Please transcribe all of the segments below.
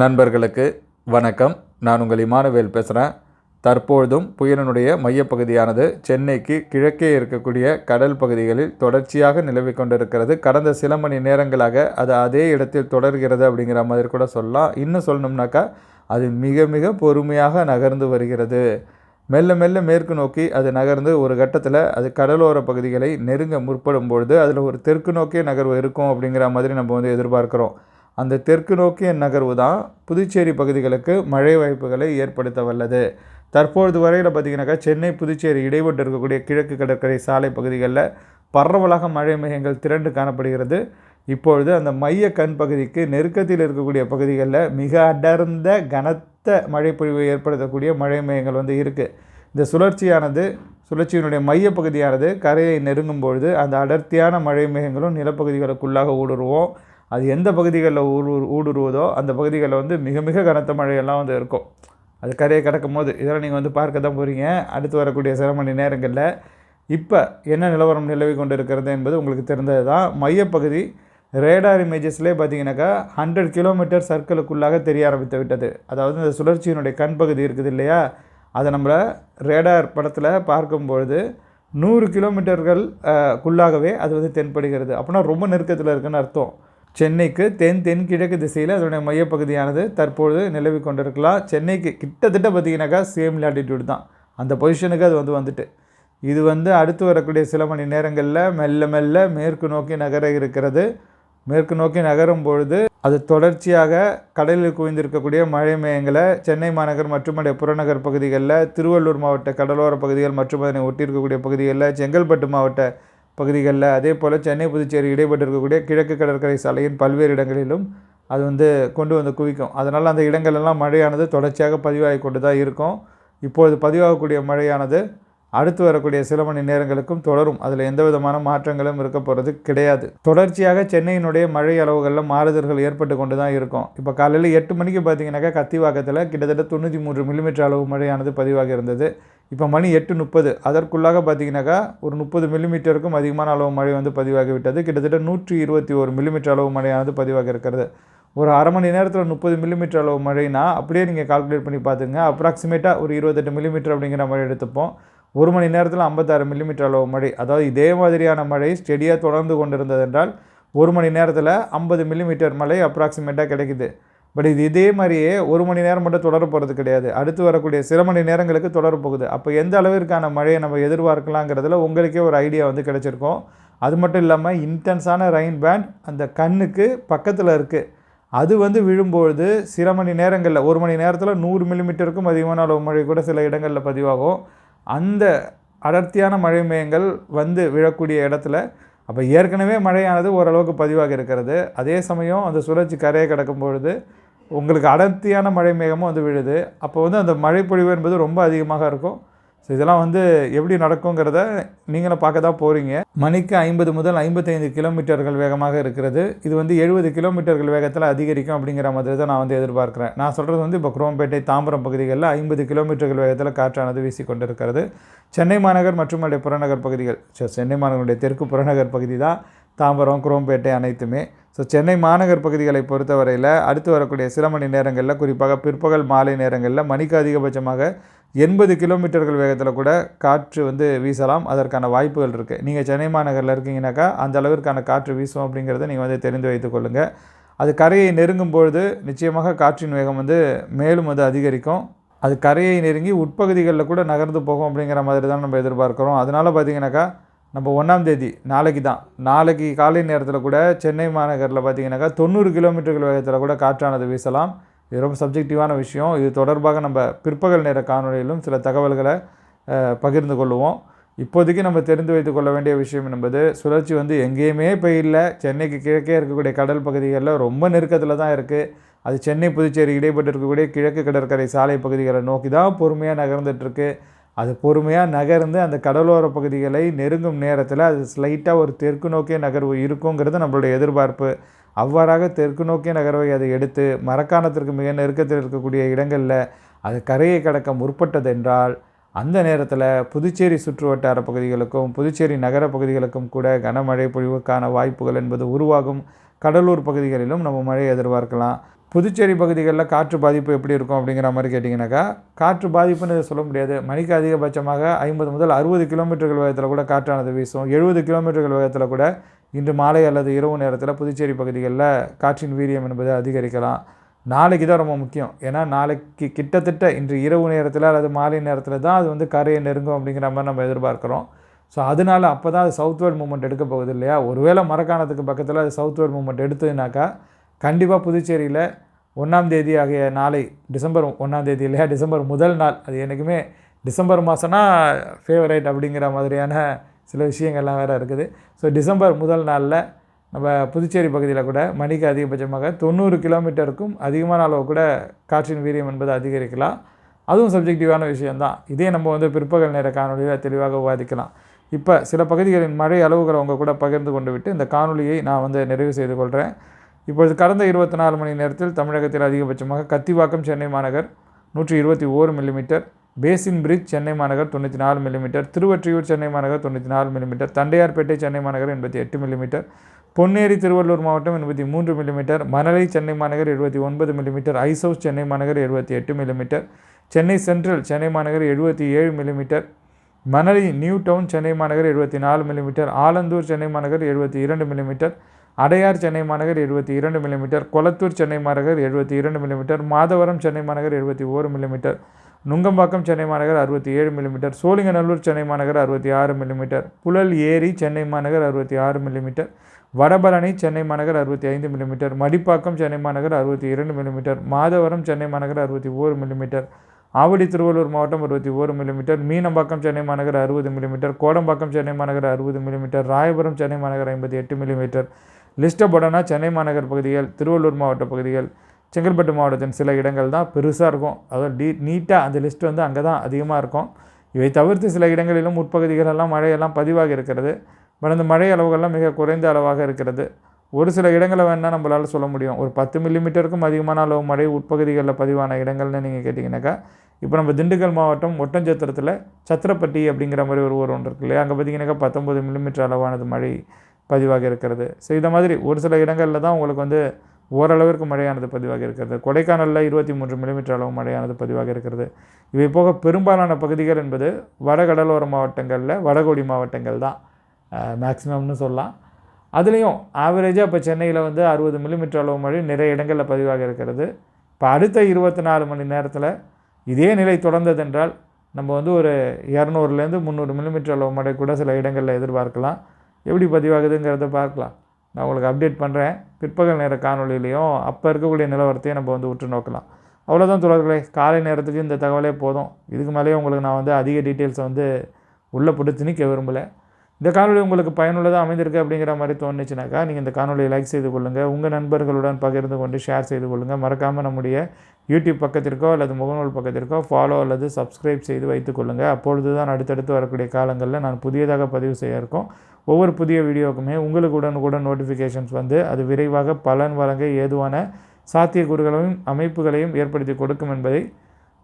நண்பர்களுக்கு வணக்கம். நான் உங்கள் இமானுவேல் பேசுகிறேன் தற்பொழுதும் புயலினுடைய மையப்பகுதியானது சென்னைக்கு கிழக்கே இருக்கக்கூடிய கடல் பகுதிகளில் தொடர்ச்சியாக நிலவிக் கொண்டிருக்கிறது. கடந்த சில மணி நேரங்களாக அது அதே இடத்தில் தொடர்கிறது அப்படிங்கிற மாதிரி கூட சொல்லலாம். இன்னும் சொல்லணும்னாக்கா அது மிக மிக பொறுமையாக நகர்ந்து வருகிறது. மெல்ல மெல்ல மேற்கு நோக்கி அது நகர்ந்து ஒரு கட்டத்தில் அது கடலோர பகுதிகளை நெருங்க முற்படும் பொழுது அதில் ஒரு தெற்கு நோக்கிய நகர்வு இருக்கும் அப்படிங்கிற மாதிரி நம்ம வந்து எதிர்பார்க்குறோம். அந்த தெற்கு நோக்கிய நகர்வு தான் புதுச்சேரி பகுதிகளுக்கு மழை வாய்ப்புகளை ஏற்படுத்த வல்லது. தற்பொழுது வரையில் பார்த்திங்கனாக்கா சென்னை புதுச்சேரி இடைப்பட்டு இருக்கக்கூடிய கிழக்கு கடற்கரை சாலை பகுதிகளில் பரவலாக மழை மேகங்கள் திரண்டு காணப்படுகிறது. இப்பொழுது அந்த மைய கண் பகுதிக்கு நெருக்கத்தில் இருக்கக்கூடிய பகுதிகளில் மிக அடர்ந்த கனத்த மழைப்பொழிவை ஏற்படுத்தக்கூடிய மழை மேகங்கள் வந்து இருக்குது இந்த சுழற்சியானது சுழற்சியினுடைய மையப்பகுதியானது கரையை நெருங்கும் பொழுது அந்த அடர்த்தியான மழை மேகங்களும் நிலப்பகுதிகளுக்குள்ளாக ஊடுருவோம். அது எந்த பகுதிகளில் ஊடு ஊடுருவதோ அந்த பகுதிகளில் வந்து மிக மிக கனத்த மழையெல்லாம் வந்து இருக்கும். அது கரையை கடக்கும் போது. இதெல்லாம் நீங்கள் வந்து பார்க்க தான் போகிறீங்க அடுத்து வரக்கூடிய சில மணி நேரங்களில் இப்போ என்ன நிலவரம் நிலவி கொண்டு இருக்கிறது என்பது உங்களுக்கு தெரிந்தது தான். மையப்பகுதி ரேடார் இமேஜஸ்லேயே பார்த்தீங்கன்னாக்கா ஹண்ட்ரட் கிலோமீட்டர் சர்க்கிளுக்குள்ளாக தெரிய ஆரம்பித்து விட்டது. அதாவது இந்த சுழற்சியினுடைய கண் பகுதி இருக்குது இல்லையா? அதை நம்ம ரேடார் படத்தில் பார்க்கும்பொழுது நூறு கிலோமீட்டர்கள் குள்ளாகவே அது வந்து தென்படுகிறது. அப்படின்னா ரொம்ப நெருக்கத்தில் இருக்குன்னு அர்த்தம். சென்னைக்கு தென் தென்கிழக்கு திசையில் அதனுடைய மையப்பகுதியானது தற்பொழுது நிலவி கொண்டிருக்கலாம். சென்னைக்கு கிட்டத்தட்ட பார்த்திங்கனாக்கா சேம் லாட்டிடியூட் தான். அந்த பொசிஷனுக்கு அது வந்து வந்துட்டு. இது வந்து அடுத்து வரக்கூடிய சில மணி நேரங்களில் மெல்ல மெல்ல மேற்கு நோக்கி நகர இருக்கிறது. மேற்கு நோக்கி நகரும் பொழுது அது தொடர்ச்சியாக கடலில் குவிந்திருக்கக்கூடிய மழை மேயங்களை சென்னை மாநகர் மற்றும் அதே புறநகர் பகுதிகளில் திருவள்ளூர் மாவட்ட கடலோர பகுதிகள் மற்றும் அதனை ஒட்டியிருக்கக்கூடிய பகுதிகளில் செங்கல்பட்டு மாவட்ட பகுதிகளில் அதே போல் சென்னை புதுச்சேரி இடைப்பட்டு இருக்கக்கூடிய கிழக்கு கடற்கரை சாலையின் பல்வேறு இடங்களிலும் அது வந்து கொண்டு வந்து குவிக்கும். அதனால் அந்த இடங்களெல்லாம் மழையானது தொடர்ச்சியாக பதிவாகி கொண்டு தான் இருக்கும். இப்பொழுது பதிவாகக்கூடிய மழையானது அடுத்து வரக்கூடிய சில மணி நேரங்களுக்கும் தொடரும். அதில் எந்த விதமான மாற்றங்களும் இருக்க போகிறது கிடையாது. தொடர்ச்சியாக சென்னையினுடைய மழை அளவுகளில் மாறுதல்கள் ஏற்பட்டு கொண்டு தான் இருக்கும். இப்போ காலையில் எட்டு மணிக்கு பார்த்தீங்கன்னாக்கா கத்திவாக்கத்தில் கிட்டத்தட்ட தொண்ணூற்றி மூன்று மில்லிமீட்டர் அளவு மழையானது பதிவாக இருந்தது. இப்போ மணி எட்டு முப்பது. அதற்குள்ளாக பார்த்தீங்கன்னாக்கா ஒரு முப்பது மில்லிமீட்டருக்கும் அதிகமான அளவு மழை வந்து பதிவாகிவிட்டது. கிட்டத்தட்ட நூற்றி இருபத்தி ஒரு மில்லிமீட்டர் அளவு மழையானது பதிவாகி இருக்கிறது. ஒரு அரை மணி நேரத்தில் முப்பது மில்லிமீட்டர் அளவு மழைனா அப்படியே நீங்கள் கால்குலேட் பண்ணி பார்த்துங்க. அப்ராக்சிமேட்டாக ஒரு இருபத்தெட்டு மில்லிமீட்டர் அப்படிங்கிற மழை எடுத்துப்போம். ஒரு மணி நேரத்தில் ஐம்பத்தாறு மில்லிமீட்டர் அளவு மழை. அதாவது இதே மாதிரியான மழை ஸ்டெடியாக தொடர்ந்து கொண்டிருந்தது என்றால் ஒரு மணி நேரத்தில் ஐம்பது மில்லிமீட்டர் மழை அப்ராக்சிமேட்டாக கிடைக்குது. பட் இது இதே மாதிரியே ஒரு மணி நேரம் மட்டும் தொடர போகிறது கிடையாது. அடுத்து வரக்கூடிய சில மணி நேரங்களுக்கு தொடர போகுது. அப்போ எந்த அளவிற்கான மழையை நம்ம எதிர்பார்க்கலாங்கிறதுல உங்களுக்கே ஒரு ஐடியா வந்து கிடச்சிருக்கும். அது மட்டும் இல்லாமல் இன்டென்ஸான ரெயின் பேண்ட் அந்த கண்ணுக்கு பக்கத்தில் இருக்குது அது வந்து விழும்பொழுது சில மணி நேரங்களில் ஒரு மணி நேரத்தில் நூறு மில்லிமீட்டருக்கும் அதிகமான அளவு மழை கூட சில இடங்களில் பதிவாகும். அந்த அடர்த்தியான மழை மேயங்கள் வந்து விழக்கூடிய இடத்துல அப்போ ஏற்கனவே மழையானது ஓரளவுக்கு பதிவாக இருக்கிறது. அதே சமயம் அந்த சுழற்சி கரையை கிடக்கும் பொழுது உங்களுக்கு அடர்த்தியான மழை மேகமும் வந்து விழுது. அப்போ வந்து அந்த மழைப்பொழிவு என்பது ரொம்ப அதிகமாக இருக்கும். ஸோ இதெல்லாம் வந்து எப்படி நடக்குங்கிறத நீங்களும் பார்க்க தான் போகிறீங்க மணிக்கு ஐம்பது முதல் ஐம்பத்தைந்து கிலோமீட்டர்கள் வேகமாக இருக்கிறது. இது வந்து எழுபது கிலோமீட்டர்கள் வேகத்தில் அதிகரிக்கும் அப்படிங்கிற மாதிரி தான் நான் வந்து எதிர்பார்க்குறேன். நான் சொல்கிறது வந்து இப்போ குரோம்பேட்டை தாம்பரம் பகுதிகளில் ஐம்பது கிலோமீட்டர்கள் வேகத்தில் காற்றானது வீசிக்கொண்டிருக்கிறது. சென்னை மாநகர் மற்றும் அதே புறநகர் பகுதிகள். சென்னை மாநகருடைய தெற்கு புறநகர் பகுதி தான். தாம்பரம் குரோம்பேட்டை அனைத்துமே. ஸோ சென்னை மாநகர் பகுதிகளை பொறுத்தவரையில் அடுத்து வரக்கூடிய சில மணி நேரங்களில் குறிப்பாக பிற்பகல் மாலை நேரங்களில் மணிக்கு அதிகபட்சமாக எண்பது கிலோமீட்டர்கள் வேகத்தில் கூட காற்று வந்து வீசலாம். அதற்கான வாய்ப்புகள் இருக்குது நீங்கள் சென்னை மாநகரில் இருக்கீங்கனாக்கா அந்த அளவிற்கான காற்று வீசும் அப்படிங்கிறத நீங்கள் வந்து தெரிந்து வைத்துக்கொள்ளுங்கள் அது கரையை நெருங்கும் பொழுது நிச்சயமாக காற்றின் வேகம் வந்து மேலும் வந்து அதிகரிக்கும். அது கரையை நெருங்கி உட்பகுதிகளில் கூட நகர்ந்து போகும் அப்படிங்கிற மாதிரி தான் நம்ம எதிர்பார்க்குறோம். அதனால் பார்த்தீங்கன்னாக்கா நம்ம ஒன்றாம் தேதி நாளைக்கு தான். நாளைக்கு காலை நேரத்தில் கூட சென்னை மாநகரில் பார்த்தீங்கன்னாக்கா தொண்ணூறு கிலோமீட்டர்கள் வேகத்தில் கூட காற்றானது வீசலாம். இது ரொம்ப சப்ஜெக்டிவான விஷயம். இது தொடர்பாக நம்ம பிற்பகல் நேர காணொலியிலும் சில தகவல்களை பகிர்ந்து கொள்வோம் இப்போதைக்கு நம்ம தெரிந்து வைத்து கொள்ள வேண்டிய விஷயம் என்பது சுழற்சி வந்து எங்கேயுமே இப்போ இல்லை சென்னைக்கு கிழக்கே இருக்கக்கூடிய கடல் பகுதிகளில் ரொம்ப நெருக்கத்தில் தான் இருக்குது அது சென்னை புதுச்சேரி இடைப்பட்டு இருக்கக்கூடிய கிழக்கு கடற்கரை சாலை பகுதிகளை நோக்கி தான் பொறுமையாக நகர்ந்துட்டுருக்கு அது பொறுமையாக நகர்ந்து அந்த கடலோர பகுதிகளை நெருங்கும் நேரத்தில் அது ஸ்லைட்டாக ஒரு தெற்கு நோக்கிய நகர்வு இருக்குங்கிறது நம்மளுடைய எதிர்பார்ப்பு. அவ்வாறாக தெற்கு நோக்கிய நகர்வை அதை எடுத்து மரக்காணத்திற்கு மிக நெருக்கத்தில் இருக்கக்கூடிய இடங்களில் அது கரையை கடக்க முற்பட்டதென்றால் அந்த நேரத்தில் புதுச்சேரி சுற்றுவட்டார பகுதிகளுக்கும் புதுச்சேரி நகர பகுதிகளுக்கும் கூட கனமழை பொழிவுக்கான வாய்ப்புகள் என்பது உருவாகும். கடலூர் பகுதிகளிலும் நம்ம மழை எதிர்பார்க்கலாம். புதுச்சேரி பகுதிகளில் காற்று பாதிப்பு எப்படி இருக்கும் அப்படிங்கிற மாதிரி கேட்டிங்கனாக்கா காற்று பாதிப்புன்னு சொல்ல முடியாது. மணிக்கு அதிகபட்சமாக ஐம்பது முதல் அறுபது கிலோமீட்டர்கள் வேகத்தில் கூட காற்றானது வீசும். எழுபது கிலோமீட்டர்கள் வேகத்தில் கூட இன்று மாலை அல்லது இரவு நேரத்தில் புதுச்சேரி பகுதிகளில் காற்றின் வீரியம் என்பது அதிகரிக்கலாம். நாளைக்கு தான் ரொம்ப முக்கியம். ஏன்னா நாளைக்கு கிட்டத்தட்ட இன்று இரவு நேரத்தில் அல்லது மாலை நேரத்தில் தான் அது வந்து கரையை நெருங்கும் அப்படிங்கிற மாதிரி நம்ம எதிர்பார்க்குறோம். ஸோ அதனால் அப்போ தான் அது சவுத்வேர்ட் மூமெண்ட் எடுக்க போகுது இல்லையா? ஒருவேளை மரக்காணத்துக்கு பக்கத்தில் அது சவுத்வேர்ட் மூமெண்ட் எடுத்ததுனாக்கா கண்டிப்பாக புதுச்சேரியில் ஒன்றாம் தேதி ஆகிய நாளை டிசம்பர் ஒன்றாம் தேதி இல்லையா? டிசம்பர் முதல் நாள். அது என்றைக்குமே டிசம்பர் மாதம்னா ஃபேவரைட் அப்படிங்கிற மாதிரியான சில விஷயங்கள்லாம் வேறு இருக்குது. ஸோ டிசம்பர் முதல் நாளில் நம்ம புதுச்சேரி பகுதியில் கூட மணிக்கு அதிகபட்சமாக தொண்ணூறு கிலோமீட்டருக்கும் அதிகமான அளவு கூட காற்றின் வீரியம் என்பது அதிகரிக்கலாம். அதுவும் சப்ஜெக்டிவான விஷயந்தான் இதே நம்ம வந்து பிற்பகல் நேர காணொலியில் தெளிவாக விவாதிக்கலாம். இப்போ சில பகுதிகளின் மழை அளவுகளை உங்கள் கூட பகிர்ந்து கொண்டு விட்டு இந்த காணொலியை நான் வந்து நிறைவு செய்து கொள்கிறேன் இப்பொழுது கடந்த இருபத்தி நாலு மணி நேரத்தில் தமிழகத்தில் அதிகபட்சமாக கத்திவாக்கம் சென்னை மாநகர் நூற்றி இருபத்தி ஓரு மில்லிமீட்டர் பேசின் பிரிட்ஜ் சென்னை மாநகர் தொண்ணூற்றி நாலு மில்லிமீட்டர் திருவொற்றியூர் சென்னை மாநகர் தொண்ணூற்றி நாலு மில்லிமீட்டர் தண்டையார்பேட்டை சென்னை மாநகர் எண்பத்தி எட்டு மில்லிமீட்டர் பொன்னேரி திருவள்ளூர் மாவட்டம் எண்பத்தி மூன்று மில்லிமீட்டர் மணலை சென்னை மாநகர் எழுபத்தி ஒன்பது மில்லிமீட்டர் ஐசவுஸ் சென்னை மாநகர் எழுபத்தி எட்டு மில்லிமீட்டர் சென்னை சென்ட்ரல் சென்னை மாநகர் எழுபத்தி ஏழு millimetre Manali new town Chennai மாநகர் எழுபத்தி நாலு மில்லிமீட்டர் ஆலந்தூர் சென்னை மாநகர் எழுபத்தி இரண்டு மில்லிமீட்டர் அடையார் சென்னை மாநகர் எழுபத்தி இரண்டு மில்லிமீட்டர் கொளத்தூர் சென்னை மாநகர் எழுபத்தி இரண்டு மில்லிமீட்டர் மாதவரம் சென்னை மாநகர் எழுபத்தி ஓரு மில்லிமீட்டர் நுங்கம்பாக்கம் சென்னை மாநகர் அறுபத்தி ஏழு மில்லிமீட்டர் சோழிங்கநல்லூர் சென்னை மாநகர் அறுபத்தி ஆறு மில்லிமீட்டர் புழல் ஏரி சென்னை மாநகர் அறுபத்தி ஆறு மில்லிமீட்டர் வடபழனி சென்னை மாநகர் அறுபத்தி ஐந்து மில்லிமீட்டர் மடிப்பாக்கம் சென்னை மாநகர் அறுபத்தி இரண்டு மில்லிமீட்டர் மாதவரம் சென்னை மாநகர் அறுபத்தி ஓரு மில்லிமீட்டர் ஆவடி திருவள்ளூர் மாவட்டம் அறுபத்தி ஓரு மில்லிமீட்டர் மீனம்பாக்கம் சென்னை மாநகர் அறுபது மில்லிமீட்டர் கோடம்பாக்கம் சென்னை மாநகர் அறுபது மில்லிமீட்டர் ராயபுரம் சென்னை மாநகர் ஐம்பத்தி எட்டு மில்லிமீட்டர் லிஸ்ட்டை போட்டோம்னா சென்னை மாநகர் பகுதிகள் திருவள்ளூர் மாவட்ட பகுதிகள் செங்கல்பட்டு மாவட்டத்தின் சில இடங்கள் தான் பெருசாக இருக்கும். அதாவது டீ நீட்டாக அந்த லிஸ்ட் வந்து அங்கே தான் அதிகமாக இருக்கும். இவை தவிர்த்து சில இடங்களிலும் உட்பகுதிகளெல்லாம் மழையெல்லாம் பதிவாக இருக்கிறது. பட் அந்த மழை அளவுகள்லாம் மிக குறைந்த அளவாக இருக்கிறது. ஒரு சில இடங்களை வேணால் நம்மளால் சொல்ல முடியும். ஒரு பத்து மில்லிமீட்டருக்கும் அதிகமான அளவு மழை உட்பகுதிகளில் பதிவான இடங்கள்னு நீங்கள் கேட்டிங்கனாக்கா இப்போ நம்ம திண்டுக்கல் மாவட்டம் ஒட்டஞ்சத்திரத்தில் சத்திரப்பட்டி அப்படிங்கிற மாதிரி ஒரு ஊர் ஒன்று இருக்கு இல்லையா? அங்கே பார்த்தீங்கன்னாக்கா பத்தொம்பது மில்லிமீட்டர் அளவானது மழை. பதிவாக இருக்கிறது. ஸோ இந்த மாதிரி ஒரு சில இடங்களில் தான் உங்களுக்கு வந்து ஓரளவிற்கு மழையானது பதிவாக இருக்கிறது. கொடைக்கானலில் இருபத்தி மூன்று மில்லிமீட்டர் அளவு மழையானது பதிவாக இருக்கிறது. இவை போக பெரும்பாலான பகுதிகள் என்பது வடகடலோர மாவட்டங்களில் வடகோடி மாவட்டங்கள் தான். மேக்ஸிமம்னு சொல்லலாம். அதுலேயும் ஆவரேஜாக இப்போ சென்னையில் வந்து அறுபது மில்லிமீட்டர் அளவு மழை நிறைய இடங்களில் பதிவாக இருக்கிறது. இப்போ அடுத்த இருபத்தி நாலு மணி நேரத்தில் இதே நிலை தொடர்ந்ததென்றால் நம்ம வந்து ஒரு இரநூறுலேருந்து முந்நூறு மில்லிமீட்டர் அளவு மழை கூட சில இடங்களில் எதிர்பார்க்கலாம். எப்படி பதிவாகுதுங்கிறத பார்க்கலாம். நான் உங்களுக்கு அப்டேட் பண்ணுறேன் பிற்பகல் நேர காணொலியிலையும் அப்போ இருக்கக்கூடிய நிலவரத்தையும் நம்ம வந்து உற்று நோக்கலாம். அவ்வளோதான் தொடர்களே காலை நேரத்துக்கு இந்த தகவலே போதும். இதுக்கு மேலேயே உங்களுக்கு நான் வந்து அதிக டீட்டெயில்ஸை வந்து உள்ளே பிடிச்சி நிற்க விரும்பலை. இந்த காணொலி உங்களுக்கு பயனுள்ளதாக அமைந்திருக்கு அப்படிங்கிற மாதிரி தோணுச்சுனாக்கா நீங்கள் இந்த காணொலியை லைக் செய்து கொள்ளுங்கள் உங்கள் நண்பர்களுடன் பகிர்ந்து கொண்டு ஷேர் செய்து கொள்ளுங்கள் மறக்காமல் நம்முடைய யூடியூப் பக்கத்திற்கோ அல்லது முகநூல் பக்கத்திற்கோ ஃபாலோ அல்லது சப்ஸ்கிரைப் செய்து வைத்துக்கொள்ளுங்கள் அப்பொழுது தான் அடுத்தடுத்து வரக்கூடிய காலங்களில் நான் புதியதாக பதிவு செய்ய இருக்கோம். ஒவ்வொரு புதிய வீடியோக்குமே உங்களுக்கு உடனுக்குடன் நோட்டிஃபிகேஷன்ஸ் வந்து அது விரைவாக பலன் வழங்க ஏதுவான சாத்தியக்கூறுகளையும் அமைப்புகளையும் ஏற்படுத்தி கொடுக்கும் என்பதை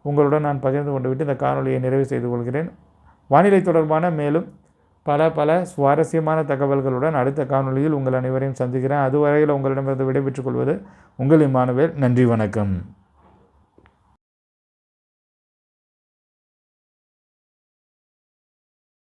உங்களுடன் நான் பகிர்ந்து கொண்டு விட்டு இந்த காணொலியை நிறைவு செய்து கொள்கிறேன். வானிலை தொடர்பான மேலும் பல பல சுவாரஸ்யமான தகவல்களுடன் அடுத்த காணொலியில் உங்கள் அனைவரையும் சந்திக்கிறேன். அதுவரையில் உங்களிடமிருந்து விடைபெற்றுக் கொள்வது உங்கள் இம்மானுவேல் நன்றி வணக்கம்.